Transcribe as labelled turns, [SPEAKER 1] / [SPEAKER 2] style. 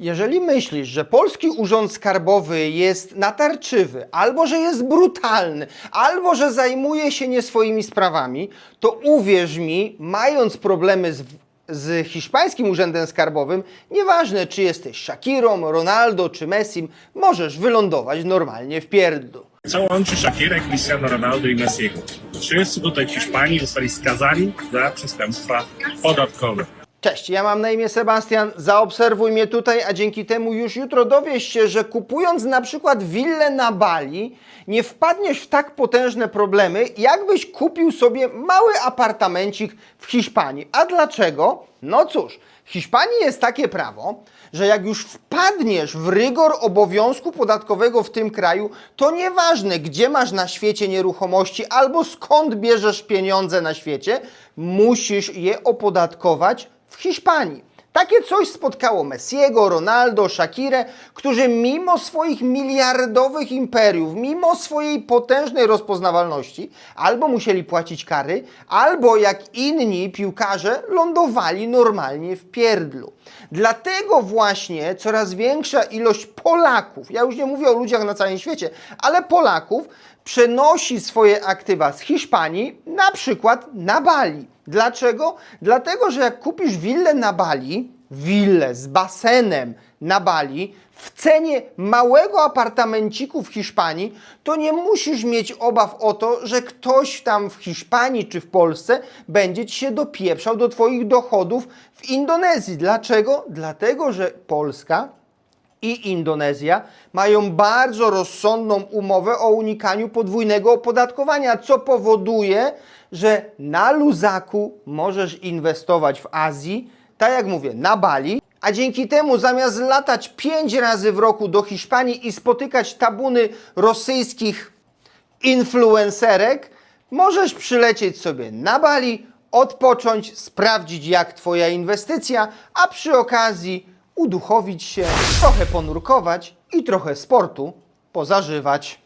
[SPEAKER 1] Jeżeli myślisz, że polski urząd skarbowy jest natarczywy, albo że jest brutalny, albo że zajmuje się nie swoimi sprawami, to uwierz mi, mając problemy z, z hiszpańskim urzędem skarbowym, nieważne czy jesteś Shakirą, Ronaldo czy Messim, możesz wylądować normalnie w pierdlu.
[SPEAKER 2] Co łączy Shakirę, Cristiano Ronaldo i Messiego? Wszyscy tutaj w Hiszpanii zostali skazani za przestępstwa podatkowe.
[SPEAKER 1] Cześć, ja mam na imię Sebastian, zaobserwuj mnie tutaj, a dzięki temu już jutro dowiesz się, że kupując na przykład willę na Bali, nie wpadniesz w tak potężne problemy, jakbyś kupił sobie mały apartamencik w Hiszpanii. A dlaczego? No cóż, w Hiszpanii jest takie prawo, że jak już wpadniesz w rygor obowiązku podatkowego w tym kraju, to nieważne, gdzie masz na świecie nieruchomości albo skąd bierzesz pieniądze na świecie, musisz je opodatkować w Hiszpanii. Takie coś spotkało Messiego, Ronaldo, Shakirę, którzy mimo swoich miliardowych imperiów, mimo swojej potężnej rozpoznawalności, albo musieli płacić kary, albo jak inni piłkarze lądowali normalnie w pierdlu. Dlatego właśnie coraz większa ilość Polaków, ja już nie mówię o ludziach na całym świecie, ale Polaków, przenosi swoje aktywa z Hiszpanii na przykład na Bali. Dlaczego? Dlatego, że jak kupisz willę na Bali, willę z basenem na Bali, w cenie małego apartamenciku w Hiszpanii, to nie musisz mieć obaw o to, że ktoś tam w Hiszpanii czy w Polsce będzie ci się dopieprzał do Twoich dochodów w Indonezji. Dlaczego? Dlatego, że Polska i Indonezja mają bardzo rozsądną umowę o unikaniu podwójnego opodatkowania, co powoduje, że na luzaku możesz inwestować w Azji, tak jak mówię, na Bali, a dzięki temu zamiast latać pięć razy w roku do Hiszpanii i spotykać tabuny rosyjskich influencerek, możesz przylecieć sobie na Bali, odpocząć, sprawdzić jak Twoja inwestycja, a przy okazji uduchowić się, trochę ponurkować i trochę sportu pozażywać.